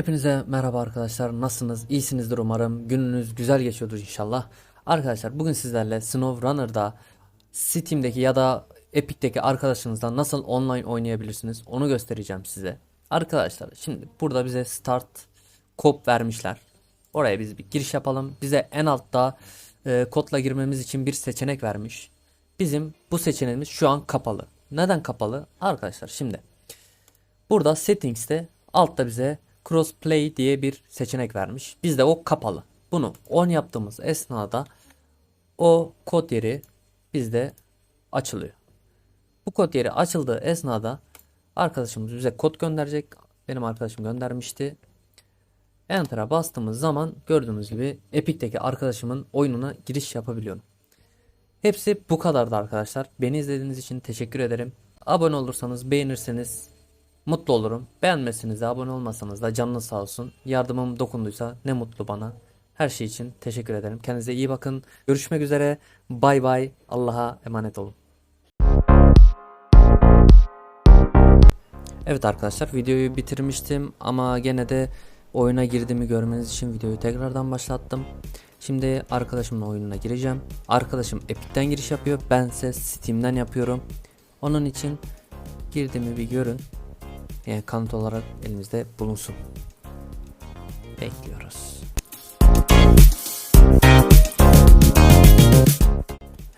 Hepinize merhaba arkadaşlar. Nasılsınız? İyisinizdir umarım. Gününüz güzel geçiyordur inşallah. Arkadaşlar bugün sizlerle Snow Runner'da Steam'deki ya da Epic'teki arkadaşınızla nasıl online oynayabilirsiniz onu göstereceğim size. Arkadaşlar şimdi burada bize start kod vermişler. Oraya biz bir giriş yapalım. Bize en altta e, kodla girmemiz için bir seçenek vermiş. Bizim bu seçeneğimiz şu an kapalı. Neden kapalı? Arkadaşlar şimdi Burada settings'te altta bize crossplay diye bir seçenek vermiş. Bizde o kapalı. Bunu on yaptığımız esnada o kod yeri bizde açılıyor. Bu kod yeri açıldığı esnada arkadaşımız bize kod gönderecek. Benim arkadaşım göndermişti. Enter'a bastığımız zaman gördüğünüz gibi Epic'teki arkadaşımın oyununa giriş yapabiliyorum. Hepsi bu kadardı arkadaşlar. Beni izlediğiniz için teşekkür ederim. Abone olursanız, beğenirseniz mutlu olurum. Beğenmesiniz abone olmasanız da canınız sağ olsun. Yardımım dokunduysa ne mutlu bana. Her şey için teşekkür ederim. Kendinize iyi bakın. Görüşmek üzere. Bay bay. Allah'a emanet olun. Evet arkadaşlar videoyu bitirmiştim ama gene de oyuna girdiğimi görmeniz için videoyu tekrardan başlattım. Şimdi arkadaşımın oyununa gireceğim. Arkadaşım Epic'ten giriş yapıyor. Bense Steam'den yapıyorum. Onun için girdiğimi bir görün. Yani kanıt olarak elimizde bulunsun. Bekliyoruz.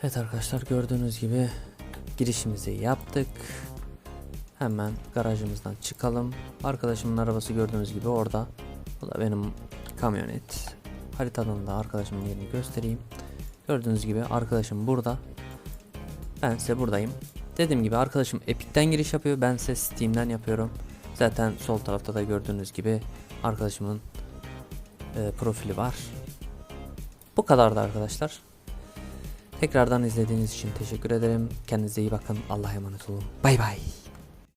Evet arkadaşlar gördüğünüz gibi girişimizi yaptık. Hemen garajımızdan çıkalım. Arkadaşımın arabası gördüğünüz gibi orada. Bu da benim kamyonet. Haritadan da arkadaşımın yerini göstereyim. Gördüğünüz gibi arkadaşım burada. Ben size buradayım. Dediğim gibi arkadaşım Epic'ten giriş yapıyor. Ben ise Steam'den yapıyorum. Zaten sol tarafta da gördüğünüz gibi arkadaşımın e, profili var. Bu kadardı arkadaşlar. Tekrardan izlediğiniz için teşekkür ederim. Kendinize iyi bakın. Allah'a emanet olun. Bay bay.